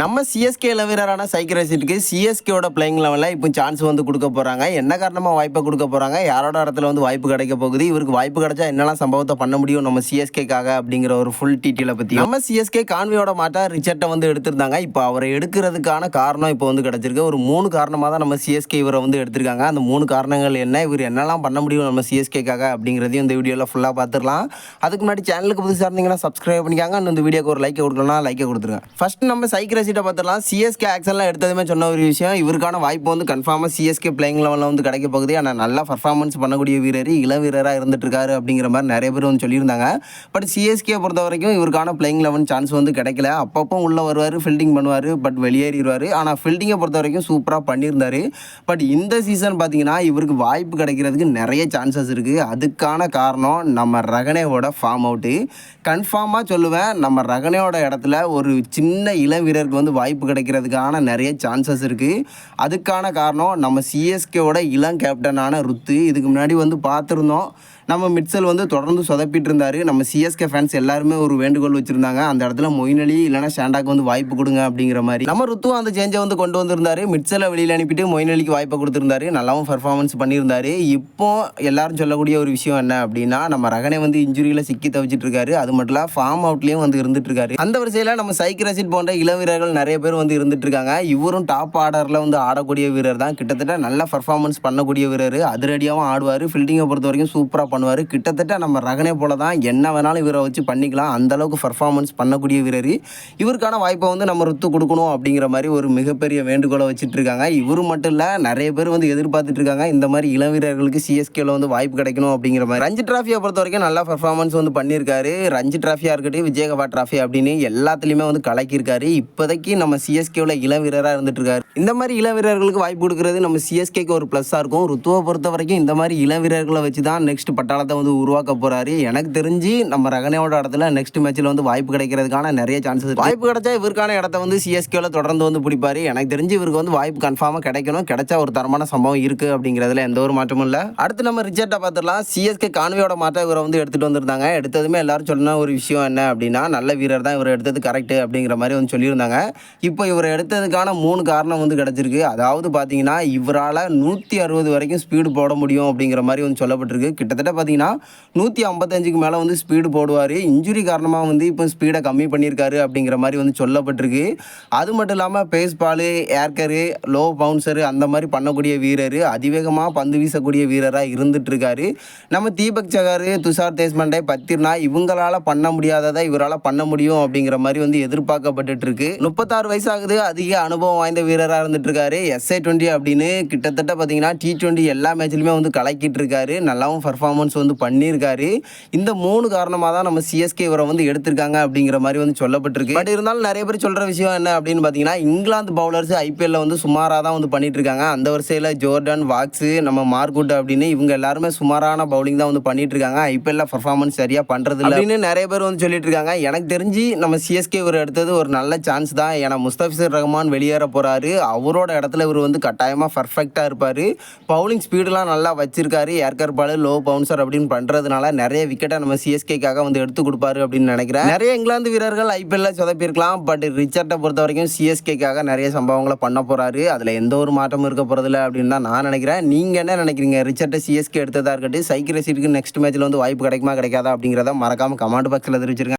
நம்ம சிஎஸ்கே வீரரான cycle சிஎஸ்கேயோட playing லெவலில் இப்போ சான்ஸ் வந்து கொடுக்க போகிறாங்க என்ன காரணமாக வாய்ப்பை கொடுக்க போகிறாங்க யாரோட இடத்துல வந்து வாய்ப்பு கிடைக்க போகுது? இவருக்கு வாய்ப்பு கிடைச்சா என்னெல்லாம் சம்பவத்தை பண்ண முடியும் நம்ம சிஎஸ்கேக்காக அப்படிங்கிற ஒரு ஃபுல் டீட்டெயிலை பற்றி நம்ம சிஎஸ்கே கான்வியோட மாட்டா ரிச்சர்ட்டை வந்து எடுத்திருந்தாங்க. இப்போ அவரை எடுக்கிறதுக்கான காரணம் இப்போ வந்து கிடச்சிருக்கு. ஒரு மூணு காரணமாக தான் நம்ம சிஎஸ்கே இவரை வந்து எடுத்திருக்காங்க. அந்த மூணு காரணங்கள் என்ன? இவர் என்னெல்லாம் பண்ண முடியும் நம்ம சிஎஸ்கேக்காக அப்படிங்கிறதையும் இந்த வீடியோவில் ஃபுல்லாக பார்த்துடலாம் அதுக்கு முன்னாடி சேனலுக்கு புதுசாக இருந்தீங்கன்னா சப்ஸ்கிரைப் பண்ணிக்காங்க. அந்த இந்த வீடியோக்கு ஒரு லைக் கொடுக்கலாம் லைக்கை கொடுத்துருங்க. ஃபர்ஸ்ட் நம்ம சைக்கிர ரசிட்டை பார்த்துடலாம் சிஎஸ்கே ஆக்ஷன்லாம் எடுத்ததுமே சொன்ன ஒரு விஷயம். இவருக்கான வாய்ப்பு வந்து கன்ஃபார்மாக சிஎஸ்கே பிளேயிங் லெவலில் வந்து கிடைக்க போகுது. ஆனால் நல்லா பர்ஃபார்மன்ஸ் பண்ணக்கூடிய வீரர் இளம் வீரராக இருந்துட்டு இருக்காரு அப்படிங்கிற மாதிரி நிறைய பேர் வந்து சொல்லியிருந்தாங்க. பட் சிஎஸ்கே பொறுத்த வரைக்கும் இவருக்கான பிளேயிங் லெவன் சான்ஸ் வந்து கிடைக்கல. அப்பப்போ உள்ளே வருவார் ஃபீல்டிங் பண்ணுவார் பட் வெளியேறிடுவார். ஆனால் ஃபீல்டிங்கை பொறுத்த வரைக்கும் சூப்பராக பண்ணியிருந்தாரு. பட் இந்த சீசன் பார்த்தீங்கன்னா இவருக்கு வாய்ப்பு கிடைக்கிறதுக்கு நிறைய சான்சஸ் இருக்குது அதுக்கான காரணம் நம்ம ரகனேவோட ஃபார்ம் அவுட்டு கன்ஃபார்மாக சொல்லுவேன் நம்ம ரகனையோட இடத்துல ஒரு சின்ன இளம் வீரருக்கு வந்து வாய்ப்பு கிடைக்கிறதுக்கான நிறைய சான்சஸ் இருக்குது அதுக்கான காரணம் நம்ம சிஎஸ்கேவோட இளம் கேப்டனான ருத்து. இதுக்கு முன்னாடி வந்து பார்த்துருந்தோம். நம்ம மிட்சல் வந்து தொடர்ந்து சொதப்பிட்டு இருந்தார். நம்ம சிஎஸ்கே ஃபேன்ஸ் எல்லாருமே ஒரு வேண்டுகோள் வச்சுருந்தாங்க. அந்த இடத்துல மொயின் அலி இல்லைனா ஷாண்டாக்கு வந்து வாய்ப்பு கொடுங்க அப்படிங்கிற மாதிரி. நம்ம ருத்துவும் அந்த சேஞ்சை வந்து கொண்டு வந்திருந்தாரு. மிட்சலை வெளியில் அனுப்பிட்டு மொயின் அலிக்கு வாய்ப்பை கொடுத்துருந்தாரு. நல்லாவும் பர்ஃபார்மன்ஸ் பண்ணியிருந்தாரு. இப்போ எல்லாரும் சொல்லக்கூடிய ஒரு விஷயம் என்ன அப்படின்னா நம்ம ரகனை வந்து இன்ஜுரியில் சிக்கி தவிச்சிட்டு இருக்காரு. அது மட்டும் இல்லை ஃபார்ம் அவுட்லேயும் வந்து இருந்துட்டு இருக்காரு. அந்த வரிசையில் நம்ம சைக்கிள் ரசிட் போன்ற இளவீரர்கள் வீரர்கள் நிறைய பேர் வந்து இருந்துட்டு இருக்காங்க இவரும் டாப் ஆர்டரில் வந்து ஆடக்கூடிய வீரர் தான். கிட்டத்தட்ட நல்ல பர்ஃபார்மன்ஸ் பண்ணக்கூடிய வீரர். அதிரடியாகவும் ஆடுவார். ஃபீல்டிங்கை பொறுத்த வரைக்கும் சூப்பராக பண்ணுவார். கிட்டத்தட்ட நம்ம ரகனே போல தான் என்ன வேணாலும் இவரை வச்சு பண்ணிக்கலாம். அந்தளவுக்கு பர்ஃபார்மன்ஸ் பண்ணக்கூடிய வீரர். இவருக்கான வாய்ப்பை வந்து நம்ம ருத்து கொடுக்கணும் அப்படிங்கிற மாதிரி ஒரு மிகப்பெரிய வேண்டுகோளை வச்சுட்ருக்காங்க இவர் மட்டும் இல்லை நிறைய பேர் வந்து எதிர்பார்த்துட்ருக்காங்க இந்த மாதிரி இளம் வீரர்களுக்கு சிஎஸ்கேல வந்து வாய்ப்பு கிடைக்கணும் அப்படிங்கிற மாதிரி. ரஞ்சி டிராஃபியை பொறுத்த வரைக்கும் நல்லா பர்ஃபார்மன்ஸ் வந்து பண்ணியிருக்காரு. ரஞ்சி டிராஃபியாக இருக்கட்டும் விஜயகபா டிராஃபி அப்படின்னு எல்லாத்துலேயுமே வந்து கலக்கியிருக்காரு. இப்போதைக்கு நம்ம சிஎஸ்கேவில் இள வீரராக இருந்துட்டு இருக்காரு இந்த மாதிரி இள வீரர்களுக்கு வாய்ப்பு கொடுக்கறது நம்ம சிஎஸ்கேக்கு ஒரு ப்ளஸ்ஸாக இருக்கும். ருத்துவை பொறுத்த வரைக்கும் இந்த மாதிரி இள வீரர்களை வச்சு தான் நெக்ஸ்ட் பட்டாளத்தை வந்து உருவாக்க போகிறாரு எனக்கு தெரிஞ்சு நம்ம ரகனையோட இடத்துல நெக்ஸ்ட் மேட்ச்சில் வந்து வாய்ப்பு கிடைக்கிறதுக்கான நிறைய சான்சஸ் வாய்ப்பு கிடைச்சா இவருக்கான இடத்த வந்து சிஎஸ்கேவில் தொடர்ந்து வந்து பிடிப்பாரு. எனக்கு தெரிஞ்சு இவருக்கு வந்து வாய்ப்பு கன்ஃபார்மாக கிடைக்கணும். கிடைச்சா ஒரு தரமான சம்பவம் இருக்குது அப்படிங்கிறதுல எந்த ஒரு மாற்றமும் இல்லை. அடுத்து நம்ம ரிச்சர்ட்டை பார்த்துடலாம் சிஎஸ்கே கான்வியோட மாற்றம் இவரை வந்து எடுத்துகிட்டு வந்திருந்தாங்க. எடுத்ததுமே எல்லாரும் சொன்ன ஒரு விஷயம் என்ன அப்படின்னா நல்ல வீரர் தான் இவர் எடுத்தது கரெக்ட் அப்படிங்கிற மாதிரி வந்து சொல்லியிருந்தாங்க. இப்போ இவர் எடுத்ததுக்கான மூணு காரணம் வந்து கிடச்சிருக்கு. அதாவது பார்த்தீங்கன்னா இவரால் நூற்றி அறுபது வரைக்கும் ஸ்பீடு போட முடியும் அப்படிங்கிற மாதிரி வந்து சொல்லப்பட்டிருக்கு. கிட்டத்தட்ட பார்த்தீங்கன்னா நூற்றி ஐம்பத்தஞ்சுக்கு மேலே வந்து ஸ்பீடு போடுவார். இன்ஜுரி காரணமாக வந்து இப்போ ஸ்பீடை கம்மி பண்ணியிருக்காரு அப்படிங்கிற மாதிரி வந்து சொல்லப்பட்டிருக்கு. அது மட்டும் இல்லாமல் pace ball yorker low bouncer அந்த மாதிரி பண்ணக்கூடிய வீரர் அதிவேகமாக பந்து வீசக்கூடிய வீரராக இருந்துட்டுருக்காரு. நம்ம தீபக் சகாரு துஷார் தேஷ்பாண்டே பத்திர்னா இவங்களால் பண்ண முடியாததை இவரால் பண்ண முடியும் அப்படிங்கிற மாதிரி வந்து எதிர்பார்க்கப்பட்டுருக்கு முப்பத்தாறு வயசாகுது. அதிக அனுபவம் வாய்ந்த வீரராக இருந்துட்டு இருக்காரு எஸ்ஐ டுவெண்ட்டி அப்படின்னு கிட்டத்தட்ட பார்த்தீங்கன்னா டி டுவெண்ட்டி எல்லா மேட்ச்லையுமே வந்து கலக்கிட்டு இருக்காரு நல்லாவும் பர்ஃபார்மன்ஸ் வந்து பண்ணியிருக்காரு இந்த மூணு காரணமாக தான் நம்ம சிஎஸ்கே இவரை வந்து எடுத்திருக்காங்க அப்படிங்கிற மாதிரி வந்து சொல்லப்பட்டிருக்கு. பட் இருந்தாலும் நிறைய பேர் சொல்கிற விஷயம் என்ன அப்படின்னு பார்த்தீங்கன்னா இங்கிலாந்து பவுலர்ஸ் ஐபிஎல்ல வந்து சுமாராக தான் வந்து பண்ணிட்டு இருக்காங்க அந்த வரிசையில் ஜோர்டன் வாக்ஸு நம்ம மார்க்குட் அப்படின்னு இவங்க எல்லாருமே சுமாரான பவுலிங் தான் வந்து பண்ணிட்டு இருக்காங்க ஐபிஎல்ல பர்ஃபார்மன்ஸ் சரியாக பண்ணுறது இல்லைன்னு அப்படின்னு நிறைய பேர் வந்து சொல்லிட்டு இருக்காங்க எனக்கு தெரிஞ்சு நம்ம சிஎஸ்கே இவர் எடுத்தது ஒரு நல்ல சான்ஸ் தான். ஏன்னா முஸ்தபிசர் ரஹ்மான் வெளியேற போகிறாரு அவரோட இடத்துல இவர் வந்து கட்டாயமாக பர்ஃபெக்டாக இருப்பார். பவுலிங் ஸ்பீடெலாம் நல்லா வச்சிருக்காரு. ஏர்கர் பால் லோ பவுன்சர் அப்படின்னு பண்ணுறதுனால நிறைய விக்கெட்டை நம்ம சிஎஸ்கேக்காக வந்து எடுத்து கொடுப்பாரு அப்படின்னு நினைக்கிறேன். நிறைய இங்கிலாந்து வீரர்கள் ஐபிஎல்ல சொதப்பியிருக்கலாம். பட் ரிச்சர்ட்டை பொறுத்த வரைக்கும் சிஎஸ்கேக்காக நிறைய சம்பவங்களை பண்ண போகிறாரு அதில் எந்த ஒரு மாற்றமும் இருக்க போகிறதில்ல அப்படின்னு தான் நான் நினைக்கிறேன். நீங்கள் என்ன நினைக்கிறீங்க? ரிச்சர்ட்டை சிஎஸ்கே எடுத்ததாக இருக்கட்டும் சைக்கிள் ரசிட்டுக்கு நெக்ஸ்ட் மேட்ச்சில் வந்து வாய்ப்பு கிடைக்குமா கிடைக்காதா அப்படிங்கிறத மறக்காமல் கமெண்ட் பாக்ஸில் தெரிவிச்சிருக்கேன்